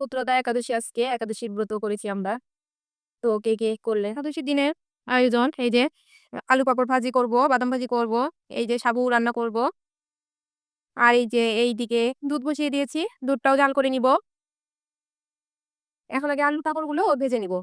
পুত্রদা একাদশী আজকে, একাদশীর ব্রত করেছি আমরা। তো কে কে করলে একাদশীর দিনের আয়োজন, এই যে, আলু পাপড় ভাজি করব, বাদাম ভাজি করব, এই যে, সাবু রান্না করব। আর এই যে, এই দিকে দুধ বসিয়ে দিয়েছি, দুধটাও জাল করে নিব। এখন আগে আলু পাপড়গুলো ভেজে নিব।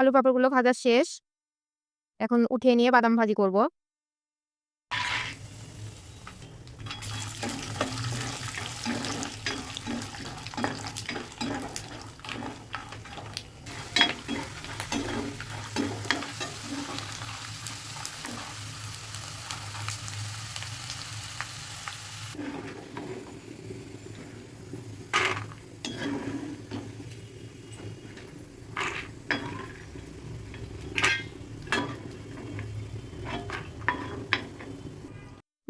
আলু পাপড়গুলো ভাজা শেষ। এখন উঠিয়ে নিয়ে বাদাম ভাজি করব।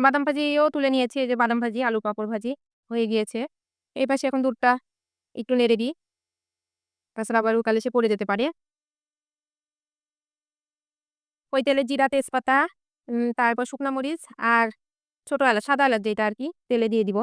বাদাম ভাজিও তুলে নিয়েছি, এই যে বাদাম ভাজি, আলু পাপড় ভাজি হয়ে গিয়েছে। এই পাশে এখন দুধটা একটু নেড়ে দিই। তাছাড়া আবার উকালে সে পড়ে যেতে পারে। ওই তেলে জিরা, তেজপাতা তারপর শুকনা মরিচ আর ছোটো এলাচ, সাদা এলাচ যেটা আর কি, তেলে দিয়ে দিব।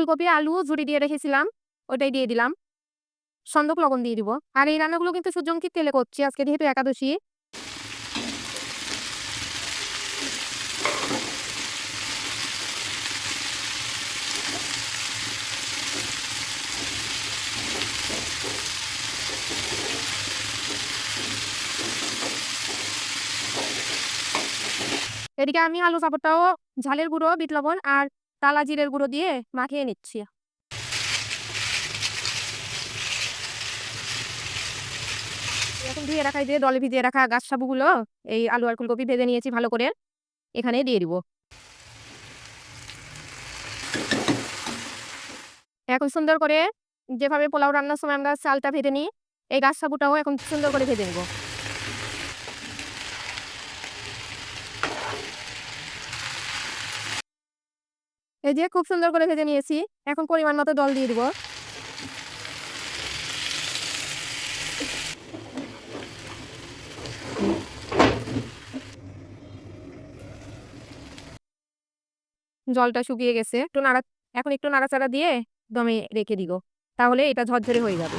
ফুলকপি, আলু ঝুড়ি দিয়ে রেখেছিলাম, ওটাই দিয়ে দিলাম। সন্দক লবণ দিয়ে দিব। আর এই রান্নাগুলো কিন্তু সূর্যমুখীর তেলে করছি। আজকে যেহেতু একাদশী। এদিকে আমি আলু চাপড়টাও, ঝালের গুঁড়ো, বিট লবণ আর টালা জিরের গুঁড়ো দিয়ে মাখিয়ে নিচ্ছি। এখন ধুয়ে রাখা এই যে দলে ভিজিয়ে রাখা গাছ সাবুগুলো, এই আলু আর ফুলকপি ভেজে নিয়েছি ভালো করে। এখানে দিয়ে দিব। এখন সুন্দর করে যেভাবে পোলাও রান্নার সময় আমরা চালটা ভেজে নিই, এই গাছ সাবুটাও এখন সুন্দর করে ভেজে নেব। এই যে খুব সুন্দর করে ভেজে নিয়েছি। এখন পরিমাণ মতো জল দিয়ে দিব। জলটা শুকিয়ে গেছে। একটু নাড়া এখন একটু নাড়াচাড়া দিয়ে দমে রেখে দিব। তাহলে এটা ঝরঝরে হয়ে যাবে।